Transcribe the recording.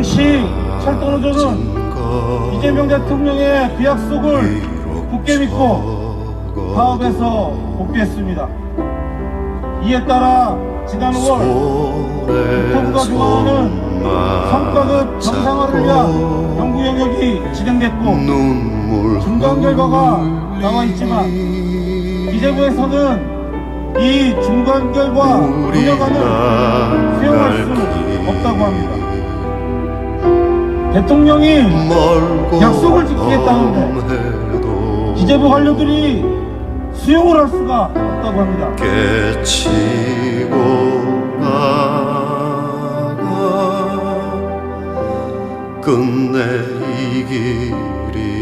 철도노조는 이재명 대통령의 그 약속을 굳게 믿고 파업에서 복귀했습니다. 이에 따라 지난 5월 국토부가 주관하는 성과급 정상화를 위한 연구 영역이 진행됐고 중간 결과가 나와 있지만 기재부에서는 이 중간 결과 운영안을 대통령이 약속을 지키겠다는데 기재부 관료들이 수용을 할 수가 없다고 합니다. 깨치고 나가 끝내 이 길이라